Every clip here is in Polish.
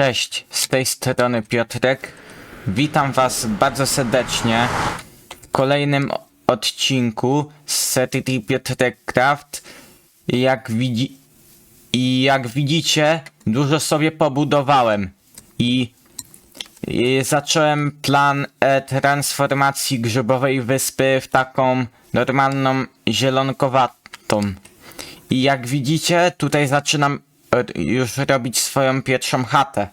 Cześć, z tej strony Piotrek. Witam Was bardzo serdecznie w kolejnym odcinku z serii Piotrek Craft. Jak widzi... Jak widzicie, dużo sobie pobudowałem i, i zacząłem plan e, transformacji grzybowej wyspy w taką normalną zielonkowatą. I jak widzicie, tutaj zaczynam już robić swoją pierwszą chatę.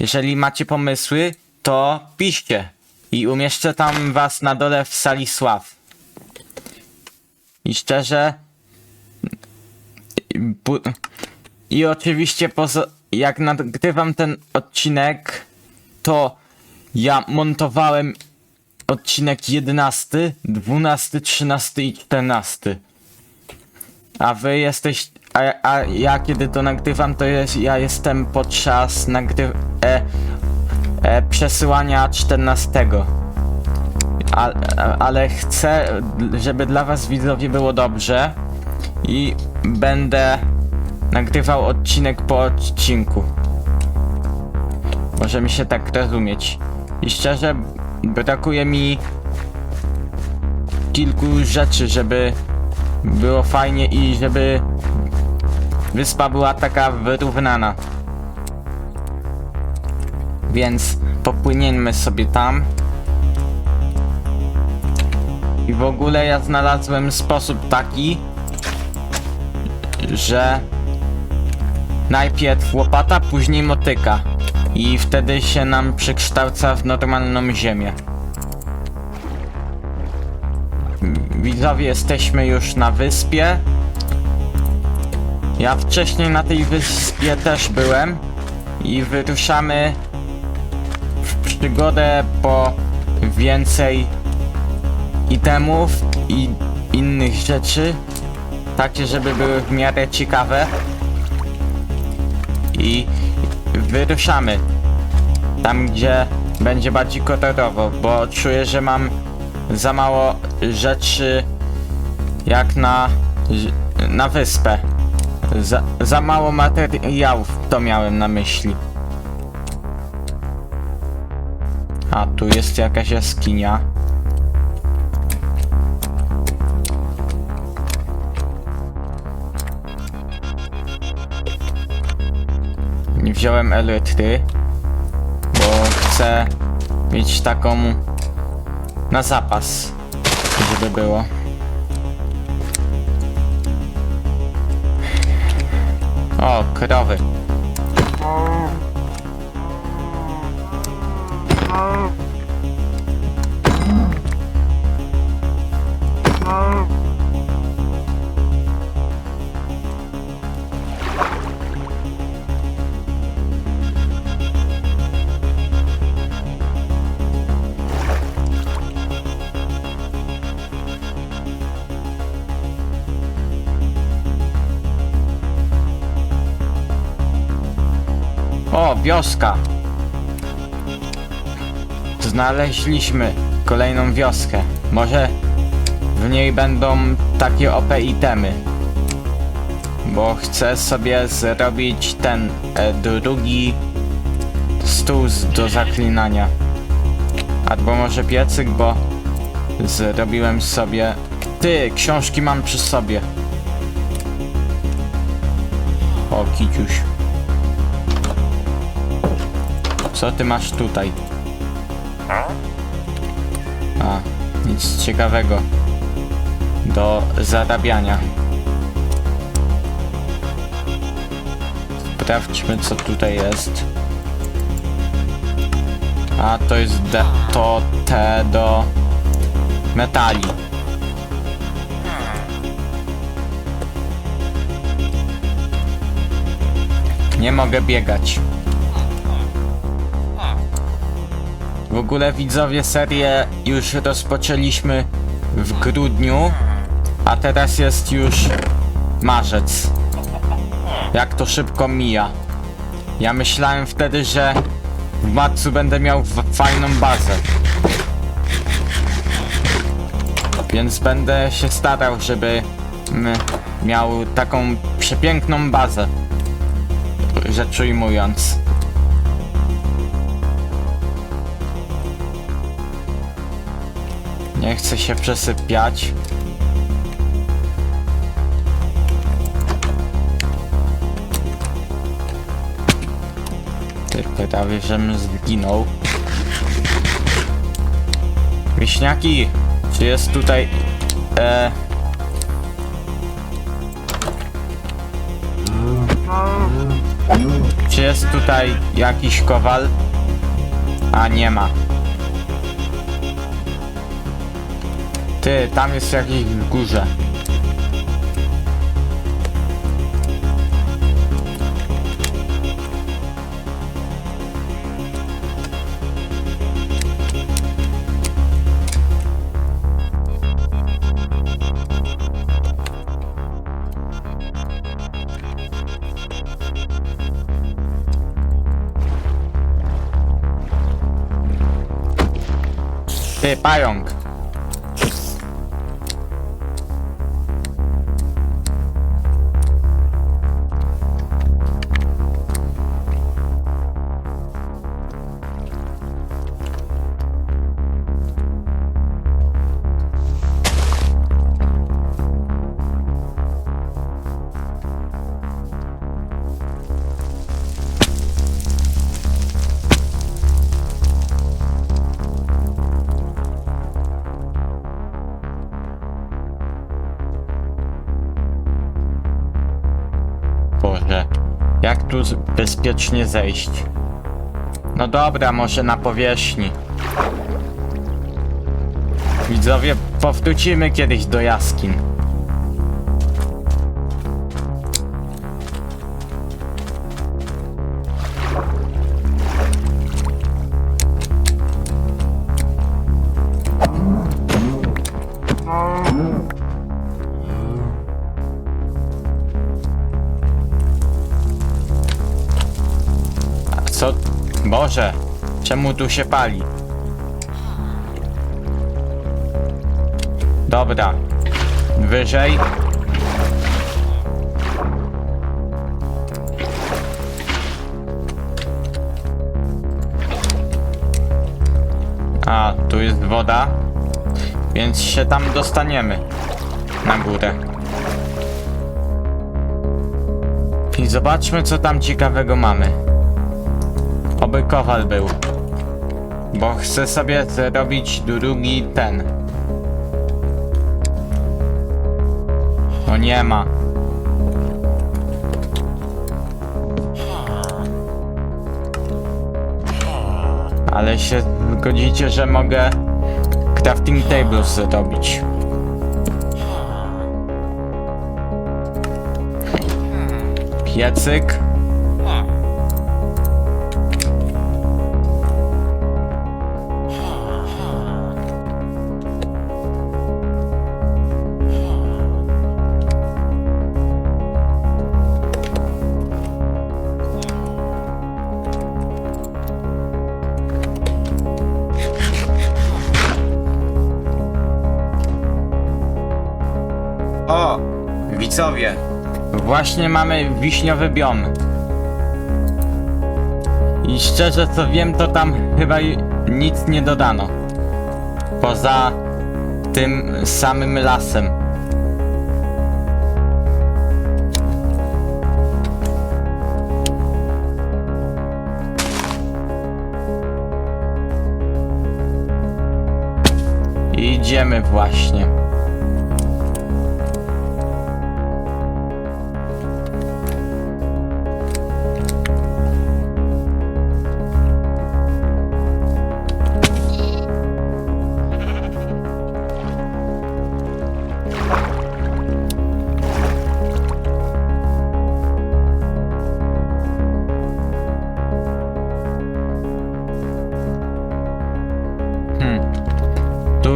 Jeżeli macie pomysły, to piszcie i umieszczę tam was na dole w sali sław. I szczerze, i oczywiście poza, jak nagrywam ten odcinek, to ja montowałem odcinek 11, 12, 13 i 14. A wy jesteś. A, a ja kiedy to nagrywam, to jest, ja jestem podczas nagry, e, e, przesyłania 14. A, ale chcę, żeby dla was widzowie było dobrze i będę nagrywał odcinek po odcinku. Możemy się tak rozumieć. I szczerze, brakuje mi kilku rzeczy, żeby było fajnie i żeby wyspa była taka wyrównana. Więc popłyniemy sobie tam. I w ogóle ja znalazłem sposób taki, że najpierw łopata, później motyka. I wtedy się nam przekształca w normalną ziemię. Widzowie, jesteśmy już na wyspie. Ja wcześniej na tej wyspie też byłem i wyruszamy w przygodę po więcej itemów i innych rzeczy, takie żeby były w miarę ciekawe. I wyruszamy tam, gdzie będzie bardziej kolorowo, bo czuję, że mam za mało rzeczy jak na, na wyspę. Za, za mało materiałów to miałem na myśli. A tu jest jakaś jaskinia. Nie wziąłem elitry, bo chcę mieć taką na zapas, żeby było. O, krowy. O, wioska. Znaleźliśmy kolejną wioskę. Może w niej będą takie OP itemy. Bo chcę sobie zrobić ten e, drugi stół do zaklinania. Albo może piecyk, bo zrobiłem sobie... Ty, książki mam przy sobie. O, kiciuś. Co ty masz tutaj? A, nic ciekawego. Do zarabiania. Sprawdźmy co tutaj jest. A to jest de, to te do metali. Nie mogę biegać. W ogóle widzowie serię już rozpoczęliśmy w grudniu, a teraz jest już marzec. Jak to szybko mija. Ja myślałem wtedy, że w marcu będę miał fajną bazę. Więc będę się starał, żeby mm, miał taką przepiękną bazę. rzecz ujmując. Nie chcę się przesypiać. Ty prawie, żebym zginął. Wiśniaki, czy jest tutaj... E... Czy jest tutaj jakiś kowal? A nie ma. Ty, tam jest jakiś w górze. Ty, pająk. Bezpiecznie zejść? No dobra, może na powierzchni. Widzowie, powrócimy kiedyś do jaskiń. Czemu tu się pali? Dobra. Wyżej. A, tu jest woda. Więc się tam dostaniemy. Na górę. I zobaczmy, co tam ciekawego mamy. Oby kowal był. Bo chcę sobie zrobić drugi ten. No nie ma. Ale się zgodzicie, że mogę crafting tables zrobić. Piecyk. Właśnie mamy wiśniowy biom. I szczerze co wiem, to tam chyba nic nie dodano. Poza tym samym lasem. Idziemy właśnie.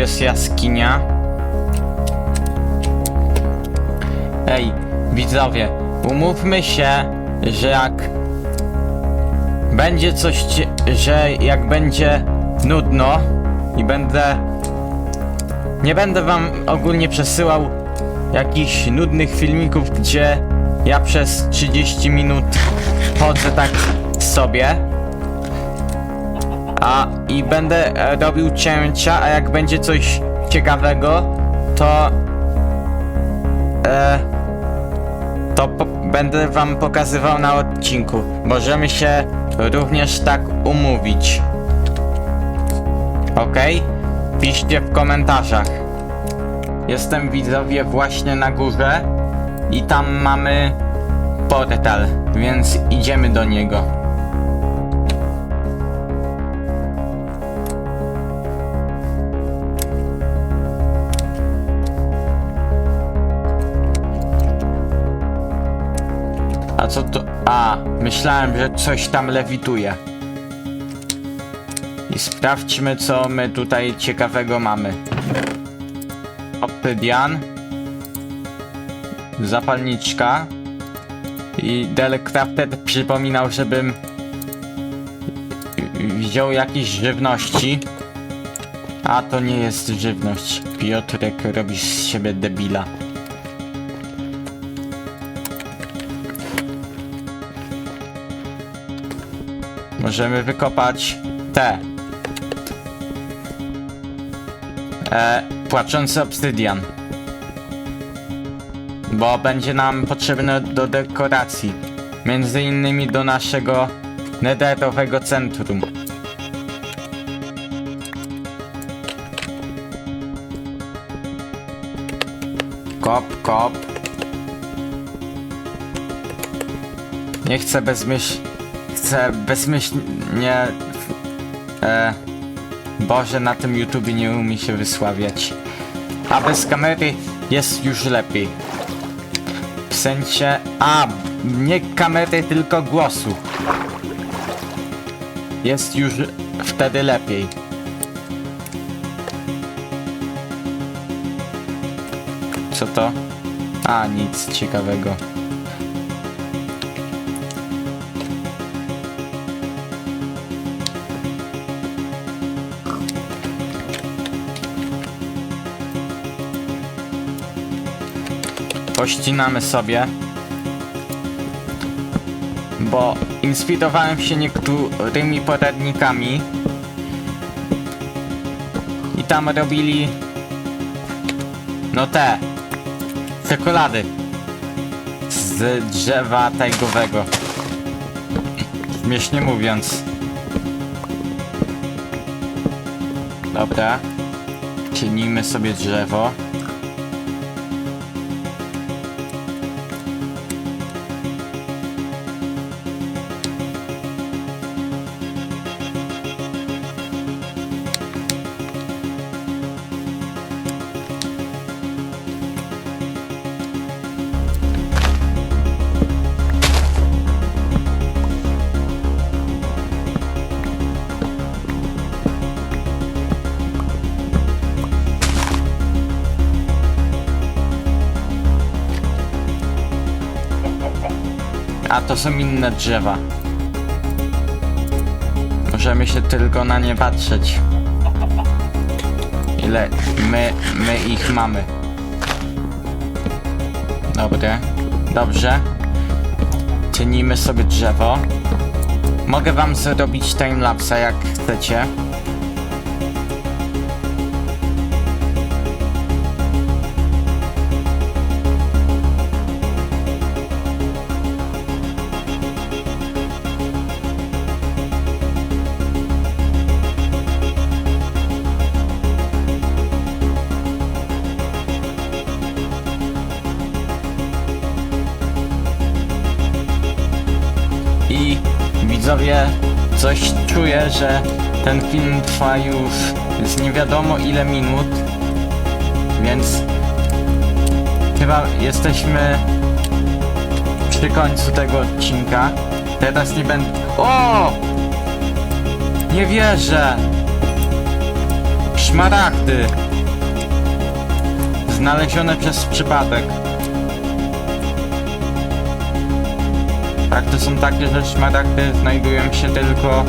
Jest jaskinia. Ej, widzowie, umówmy się, że jak będzie coś, że jak będzie nudno i będę. Nie będę wam ogólnie przesyłał jakichś nudnych filmików, gdzie Ja przez 30 minut chodzę tak sobie. A i będę e, robił cięcia, a jak będzie coś ciekawego, to e, to będę wam pokazywał na odcinku. Możemy się również tak umówić. Ok? Piszcie w komentarzach. Jestem widzowie właśnie na górze i tam mamy portal, więc idziemy do niego. Co to? A, myślałem, że coś tam lewituje. I sprawdźmy, co my tutaj ciekawego mamy. Obsydian. Zapalniczka. I Delcrafted przypominał, żebym wziął jakieś żywności. A to nie jest żywność. Piotrek robi z siebie debila. Możemy wykopać te. E, płaczący obsydian. Bo będzie nam potrzebny do dekoracji. Między innymi do naszego netherowego centrum. Kop, kop. Nie chcę bezmyśl... Chcę bezmyślnie... E, Boże, na tym YouTube nie umie się wysławiać. A bez kamery jest już lepiej. W sensie... A, nie kamery, tylko głosu. Jest już wtedy lepiej. Co to? A, nic ciekawego. Pościnamy sobie. Bo inspirowałem się niektórymi poradnikami. I tam robili. No te. Czekolady. Z drzewa tajgowego. Śmiesznie mówiąc. Dobra. Cienimy sobie drzewo. To są inne drzewa. Możemy się tylko na nie patrzeć. Ile my, my ich mamy. Dobre. Dobrze. Cienimy sobie drzewo. Mogę wam zrobić timelapsa jak chcecie. Widzowie, coś czuję, że ten film trwa już z nie wiadomo ile minut, więc chyba jesteśmy przy końcu tego odcinka. Teraz nie będę... O! Nie wierzę! Szmaragdy! Znalezione przez przypadek. To są takie, że szmaragdy znajdują się tylko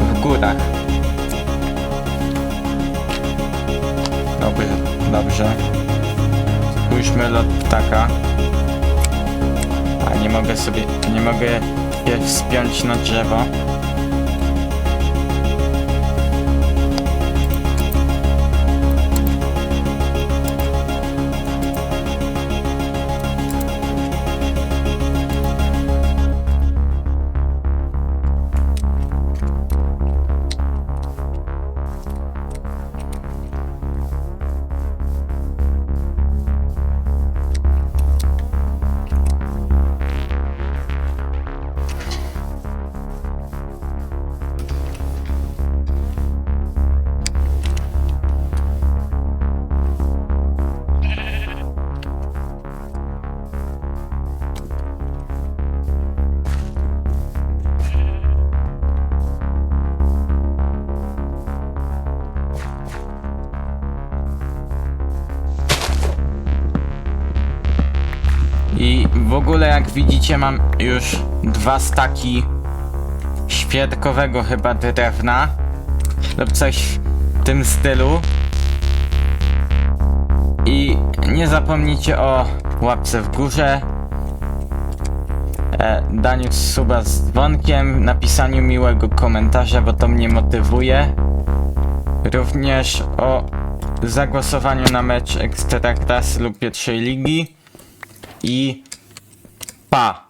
w górach. Dobrze, dobrze. Spójrzmy lot ptaka. A nie mogę sobie, nie mogę się wspiąć na drzewo. Jak widzicie mam już dwa staki świerkowego chyba drewna lub coś w tym stylu. I nie zapomnijcie o łapce w górze, e, daniu suba z dzwonkiem, napisaniu miłego komentarza, bo to mnie motywuje. Również o zagłosowaniu na mecz Ekstraklasy lub pierwszej ligi. I pá,